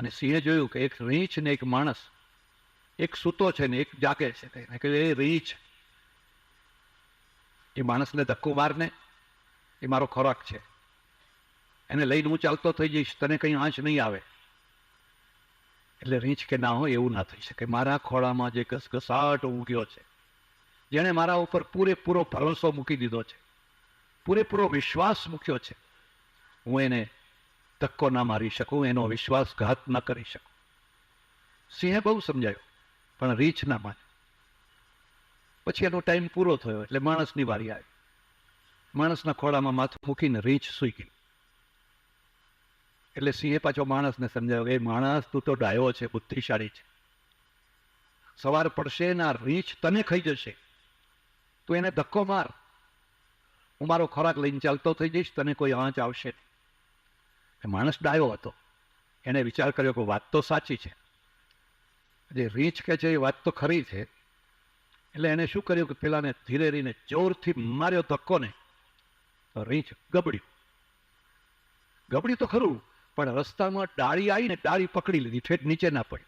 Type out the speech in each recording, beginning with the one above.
અને સિંહે જોયું કે એક રીંછ ને એક માણસ, એક સૂતો છે ને એક જાગે છે કહીને કે એ રીંછ. એ માણસને ધક્કો મારને, એ મારો ખોરાક છે. એને લઈને હું ચાલતો થઈ જઈશ, તને કંઈ આંચ નહીં આવે. એટલે રીંછ કે ના હોય એવું ના થઈ શકે. મારા ખોળામાં જે ઘસઘસાટ ઉગ્યો છે, જેણે મારા ઉપર પૂરેપૂરો ભરોસો મૂકી દીધો છે, પૂરેપૂરો વિશ્વાસ મૂક્યો છે, હું એને ધક્કો ના મારી શકું, એનો વિશ્વાસઘાત ન કરી શકું. સિંહે બહુ સમજાયું, પણ રીચ ના માને. પછી એનો ટાઈમ પૂરો થયો, એટલે માણસની વારી આવી. માણસના ખોળામાં માથું મૂકીને રીંછ સૂઈ ગયું એટલે સિંહે પાછો માણસને સમજાવ્યો કે "એ માણસ, તું તો ડાયો છે, બુદ્ધિશાળી છે. સવાર પડશે ને રીંછ તને ખાઈ જશે. તું એને ધક્કો માર. હું મારો ખોરાક લઈને ચાલતો થઈ જઈશ, તને કોઈ આંચ આવશે નહીં. માણસ ડાયો હતો. એણે વિચાર કર્યો કે વાત તો સાચી છે. જે રીંછ કે છે એ વાત તો ખરી છે. એટલે એણે શું કર્યું કે પેલાને ધીરે ધીરે જોરથી માર્યો ધક્કો ને તો રીંછ ગબડ્યું. ગબડ્યું તો ખરું, પણ રસ્તામાં ડાળી આવીને ડાળી પકડી લીધી, ઠેઠ નીચે ના પડી.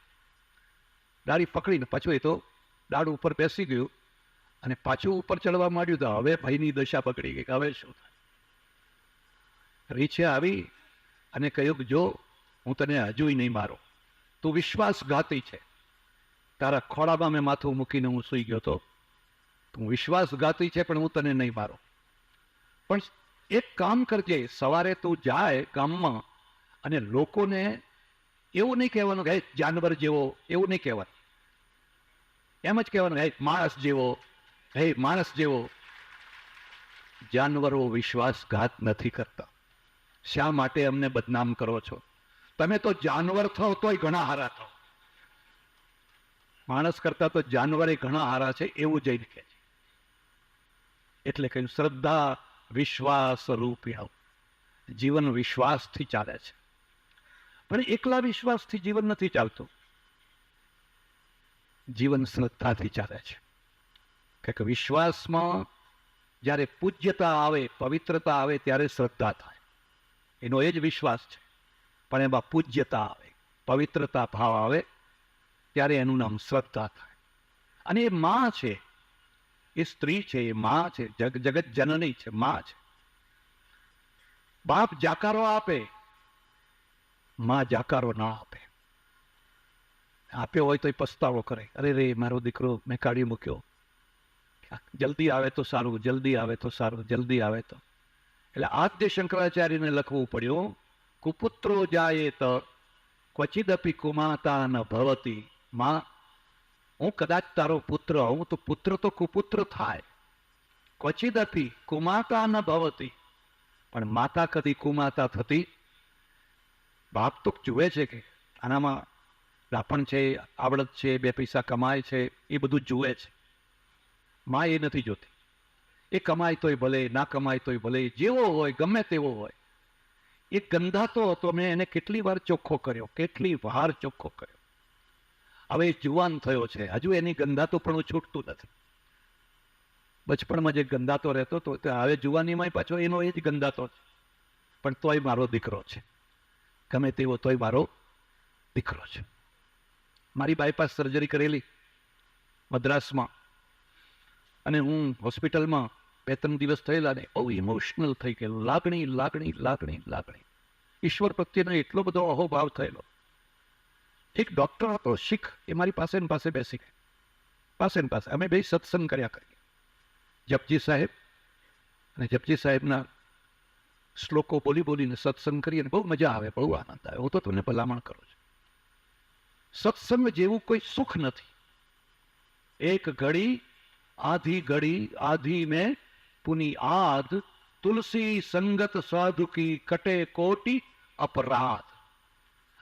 ડાળી પકડીને પાછું તો ડાળ ઉપર બેસી ગયું અને પાછું ઉપર ચડવા માંડ્યું તો હવે ભાઈની દશા પકડી ગઈ હવે શું થાય. રીંછે આવી અને કહ્યું કે જો હું તને હજુય નહીં મારો, તું વિશ્વાસઘાતી છે. તારા ખોળામાં મેં માથું મૂકીને હું સૂઈ ગયો તો તું વિશ્વાસઘાતી છે, પણ હું તને નહીં મારો. પણ એક કામ કરજે, સવારે તું જાય ગામમાં અને લોકોને એવું નહીં કહેવાનું કે જાનવર જેવો, એવું નહીં કહેવાનું. એમ જ કહેવાનું હે, માણસ જેવો, હે, માણસ જેવો. જાનવરો વિશ્વાસઘાત નથી કરતા. શા માટે અમને બદનામ કરો છો? તમે તો જાનવર થો, તોય ઘણા હારા થો. માણસ કરતા તો જાનવરે ઘણા હારા છે, એવું જઈને કહે છે. એટલે કહ્યું, શ્રદ્ધા વિશ્વાસ રૂપી આવું. જીવન વિશ્વાસથી ચાલે છે. પણ એકલા વિશ્વાસથી જીવન નથી ચાલતું. જીવન શ્રદ્ધાથી ચાલે છે. કારણ કે વિશ્વાસમાં જ્યારે પૂજ્યતા આવે, પવિત્રતા આવે, ત્યારે શ્રદ્ધા થાય. એનો એ જ વિશ્વાસ છે. પણ એમાં પૂજ્યતા આવે, પવિત્રતા ભાવ આવે, ત્યારે એનું નામ શ્રદ્ધા થાય. અને એ માં છે, એ સ્ત્રી છે, એ માં છે, જગ, જગત જનની છે, માં છે. બાપ જાકારો આપે, માં જાકારો ના આપે. આપ્યો હોય તો એ પસ્તાવો કરે. અરે રે, મારો દીકરો, મેં કાઢી મૂક્યો. જલ્દી આવે તો સારું, જલ્દી આવે તો સારું, જલ્દી આવે તો. એટલે આદ્ય શંકરાચાર્યને લખવું પડ્યું, કુપુત્રો જાય તો ક્વચિદપી કુમાતા ન ભવતી. માં, હું કદાચ તારો પુત્ર હું તો પુત્ર તો કુપુત્ર થાય. ક્વચિદપી કુમાતા ન ભવતી. પણ માતા કદી કુમાતા થતી બાપ તો જુએ છે કે આનામાં રાપણ છે, આવડત છે, બે પૈસા કમાય છે, એ બધું જુએ છે. માં એ નથી જોતી. એ કમાય તોય ભલે, ના કમાય તોય ભલે, જેવો હોય, ગમે તેવો હોય. એ ગંધાતો હતો, મેં એને કેટલી વાર ચોખ્ખો કર્યો, કેટલી વાર ચોખ્ખો કર્યો. હવે જુવાન થયો છે. હજુ એની ગંધાતો પણ છૂટતું નથી. બચપણમાં જે ગંધાતો રહેતો તો હવે જુવાનીમાં પાછો એનો એ જ ગંધાતો છે. પણ તોય મારો દીકરો છે. ગમે તેવો તોય મારો દીકરો છે. મારી બાયપાસ સર્જરી કરેલી, મદ્રાસમાં. અને હું હોસ્પિટલમાં બે ત્રણ દિવસ થયેલા ને બહુ ઇમોશનલ થઈ ગયેલું. લાગણી લાગણી લાગણી લાગણી. ઈશ્વર પ્રત્યેનો એટલો બધો અહોભાવ થયેલો. એક ડૉક્ટર હતો, શીખ. એ મારી પાસે ને પાસે બેસી ગયા. પાસે ને પાસે. અમે બે સત્સંગ કર્યા કરીએ. જપજી સાહેબ અને જપજી સાહેબના શ્લોકો બોલી બોલીને સત્સંગ કરીએ બહુ મજા આવે, બહુ આનંદ આવે. હું તો તમને ભલામણ કરું છું. સત્સંગ જેવું કોઈ સુખ નથી. એક ઘડી, આધી ઘડી, આધી મેં આદ તુલસી સંગત સાધુ કી કટે કોટી અપરાધ.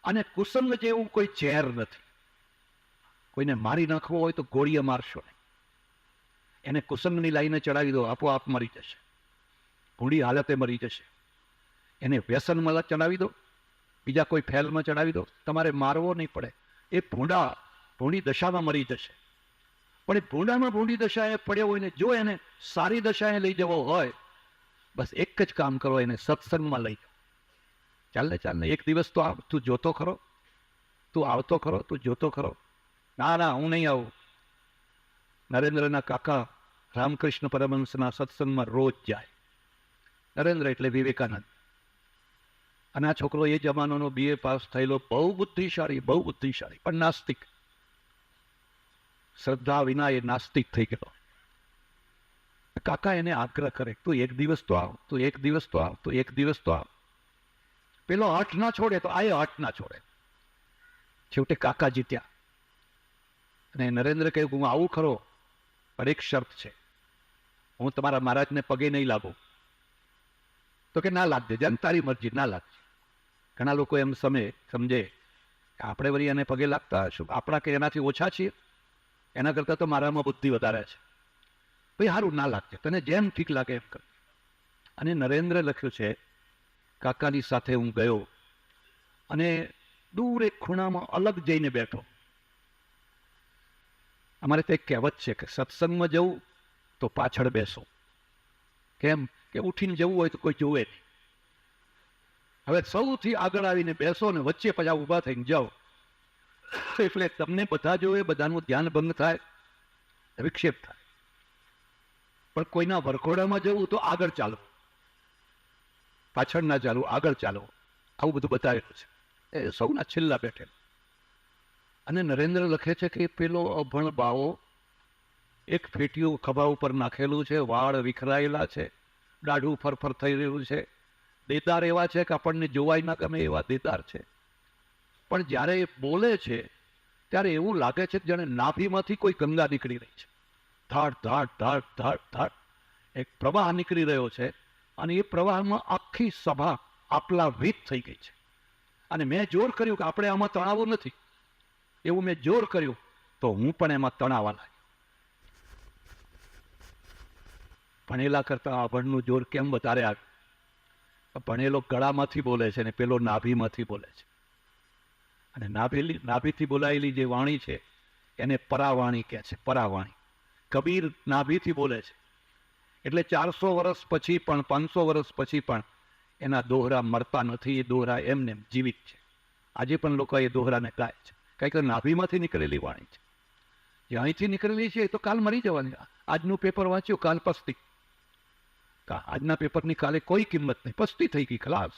અને કુસંગ જેવું કોઈ ઝેર નથી. કોઈને મારી નાખવો હોય તો ગોળીએ મારશો નહીં. એને કુસંગની લાઈને ચડાવી દો, આપોઆપ મરી જશે. ભૂંડી હાલતે મરી જશે. એને વ્યસનમાં ચડાવી દો. બીજા કોઈ ફેલમાં ચડાવી દો. તમારે મારવો નહીં પડે. એ ભૂંડા ભૂંડી દશામાં મરી જશે. પણ એ ભૂંડામાં ભૂંડી દશાએ પડ્યો હોય ને જો એને સારી દશાએ લઈ જવો હોય, બસ એક જ કામ કરો એને સત્સંગમાં લઈ ચાલે ચાલે, એક દિવસ તો તું જોતો ખરો. તું આવતો ખરો, તું જોતો ખરો. ના ના, હું નહીં આવું. નરેન્દ્રના કાકા રામકૃષ્ણ પરમહંસના સત્સંગમાં રોજ જાય. નરેન્દ્ર એટલે વિવેકાનંદ. અને આ છોકરો એ જમાનાનો બીએ પાસ થયેલો, બહુ બુદ્ધિશાળી બહુ બુદ્ધિશાળી, પણ નાસ્તિક. શ્રદ્ધા વિના એ નાસ્તિક થઈ ગયો. કાકા એને આગ્રહ કરે, તું એક દિવસ તો આવ, તું એક દિવસ તો આવ, તું એક દિવસ તો આવ. પેલો હઠ ના છોડે તો આ હઠ ના છોડે. છેવટે કાકા જીત્યા. અને નરેન્દ્ર કહ્યું હું આવું ખરો, પણ એક શરત છે. હું તમારા મહારાજને પગે નહીં લાગુ. તો કે, ના લાગજે, જન તારી મરજી, ના લાગજે. ઘણા લોકો એમ સમય સમજે આપણે વળી એને પગે લાગતા હશું. આપણા કે એનાથી ઓછા છીએ? એના કરતાં તો મારામાં બુદ્ધિ વધારે છે. ભાઈ સારું ના લાગશે તને જેમ ઠીક લાગે એમ કર. અને નરેન્દ્ર લખ્યું છે, કાકાની સાથે હું ગયો અને દૂર એક ખૂણામાં અલગ જઈને બેઠો. અમારે તો એક કહેવત છે કે, સત્સંગમાં જવું તો પાછળ બેસો. કેમ કે ઉઠીને જવું હોય તો કોઈ જોવે નહીં. હવે સૌથી આગળ આવીને બેસો ને વચ્ચે પછી ઊભા થઈને જાઓ. એટલે તમને બધા જોવે બધાનું ધ્યાન ભંગ થાય, વિક્ષેપ થાય. પણ કોઈના વરઘોડામાં જવું તો આગળ ચાલો. પાછળ ના ચાલો, આગળ ચાલો. આવું બધું બતાવેલું છે. એ સૌના છેલ્લા બેઠેલા. અને નરેન્દ્ર લખે છે કે પેલો અભણ બાવો એક ફેટીયું ખભા ઉપર નાખેલું છે, વાળ વિખરાયેલા છે, દાઢું ફરફર થઈ રહ્યું છે. દેદાર એવા છે કે આપણને જોવાય ના ગમે એવા દેદાર છે. પણ જ્યારે એ બોલે છે, ત્યારે એવું લાગે છે કે જાણે નાભીમાંથી કોઈ ગંગા નીકળી રહી છે. ધાડ ધાડ ધાડ ધાડ ધાડ. એક પ્રવાહ નીકળી રહ્યો છે અને એ પ્રવાહમાં આખી સભા આપલા વીત થઈ ગઈ છે. અને મેં જોર કર્યું કે આપણે આમાં તણાવો નથી. એવું મેં જોર કર્યું તો હું પણ એમાં તણાવા લાગ્યો. ભણેલા કરતા આભણનું જોર કેમ વધારે આવ્યું ભણેલો ગળામાંથી બોલે છે ને પેલો નાભીમાંથી બોલે છે. અને નાભેલી નાભીથી બોલાયેલી જે વાણી છે, એને પરાવાણી કહે છે, પરાવાણી. કબીર નાભીથી બોલે છે. એટલે ચારસો વર્ષ પછી પણ, પાંચસો વર્ષ પછી પણ એના દોહરા મરતા નથી, એ દોહરા એમને જીવિત છે. આજે પણ લોકો એ દોહરાને ગાય છે. કંઈક નાભીમાંથી નીકળેલી વાણી છે. જે અહીંથી નીકળેલી છે તો કાલ મરી જવાની. આજનું પેપર વાંચ્યું, કાલ પસ્તી. આજના પેપરની કાલે કોઈ કિંમત નહીં. પસ્તી થઈ ગઈ, ખલાસ.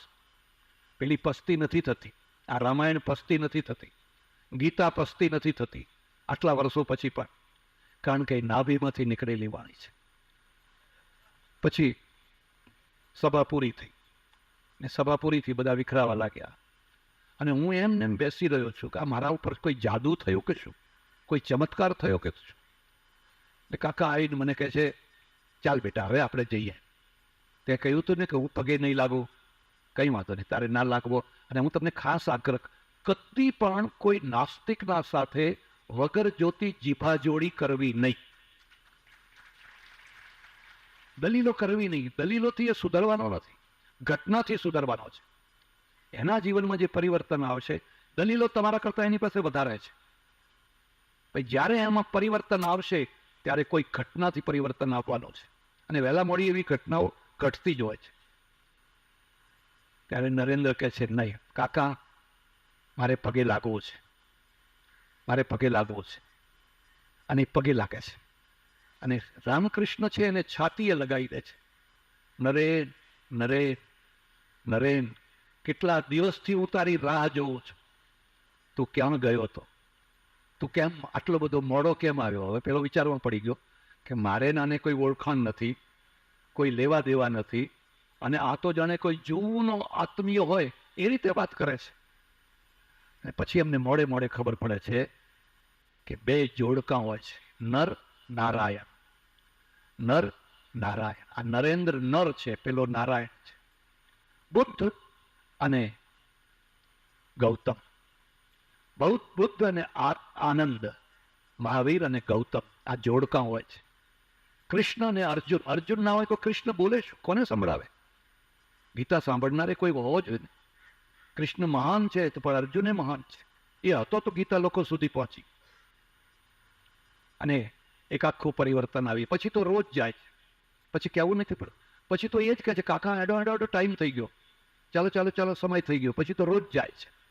પેલી પસ્તી નથી થતી. આ રામાયણ પસ્તી નથી થતી. ગીતા પસ્તી નથી થતી. આટલા વર્ષો પછી પણ. કારણ કે નાભીમાંથી નીકળેલી વાણી છે. પછી સભા પૂરી થઈ. ને સભા પૂરીથી બધા વિખરાવા લાગ્યા. અને હું એમને એમ બેસી રહ્યો છું કે આ મારા ઉપર કોઈ જાદુ થયો કે શું? કોઈ ચમત્કાર થયો કે શું? એટલે કાકા આવીને મને કહે છે, ચાલ બેટા, હવે આપણે જઈએ. તે કહ્યું હતું ને કે હું પગે નહીં લાગુ. કંઈ વાંધો નહીં, તારે ના લાગવો. અને હું તમને ખાસ આગ્રહ કદી પણ કોઈ નાસ્તિકના સાથે વગર જોતી જીભા જોડી કરવી નહીં. દલીલો કરવી નહીં. દલીલોથી એ સુધરવાનો નથી. ઘટનાથી સુધરવાનો છે. એના જીવનમાં જે પરિવર્તન આવશે, દલીલો તમારા કરતાં એની પાસે વધારે છે. ભાઈ, જ્યારે એમાં પરિવર્તન આવશે, ત્યારે કોઈ ઘટનાથી પરિવર્તન આવવાનો છે. અને વહેલા મોડી એવી ઘટનાઓ ઘટતી જ હોય છે. ત્યારે નરેન્દ્ર કહે છે, નહીં, કાકા, મારે પગે લાગવું છે. મારે પગે લાગવું છે. અને પગે લાગે છે. અને રામકૃષ્ણ છે એને છાતીએ લગાવી દે છે. નરેન નરેન નરેન, કેટલા દિવસથી હું તારી રાહ જોઉં છું. તું ક્યાં ગયો હતો? તું કેમ આટલો બધો મોડો કેમ આવ્યો? હવે પેલો વિચારવા પડી ગયો કે મારે નાને કોઈ ઓળખાણ નથી, કોઈ લેવા દેવા નથી. અને આ તો જાણે કોઈ જૂનો આત્મીય હોય, એ રીતે વાત કરે છે. અને પછી એમને મોડે મોડે ખબર પડે છે કે બે જોડકા હોય છે. નર, નારાયણ. નર, નારાયણ. આ નરેન્દ્ર નર છે, પેલો નારાયણ છે. બુદ્ધ અને ગૌતમ. બૌદ્ધ, બુદ્ધ અને આનંદ, મહાવીર અને ગૌતમ આ જોડકા હોય છે. કૃષ્ણ અને અર્જુન. અર્જુન ના હોય તો કૃષ્ણ બોલે કોને સંભળાવે? ગીતા સાંભળનારે કોઈ હોવો જોઈએ કૃષ્ણ મહાન છે પણ અર્જુને મહાન છે. એ હતો તો ગીતા લોકો સુધી પહોંચી. અને એક આખું પરિવર્તન આવી. પછી તો રોજ જાય છે. પછી કહેવું નથી પડતું. પછી તો એ જ કહે છે, કાકા એડો એડો એડો ટાઈમ થઈ ગયો. ચાલો ચાલો ચાલો, સમય થઈ ગયો. પછી તો રોજ જાય છે.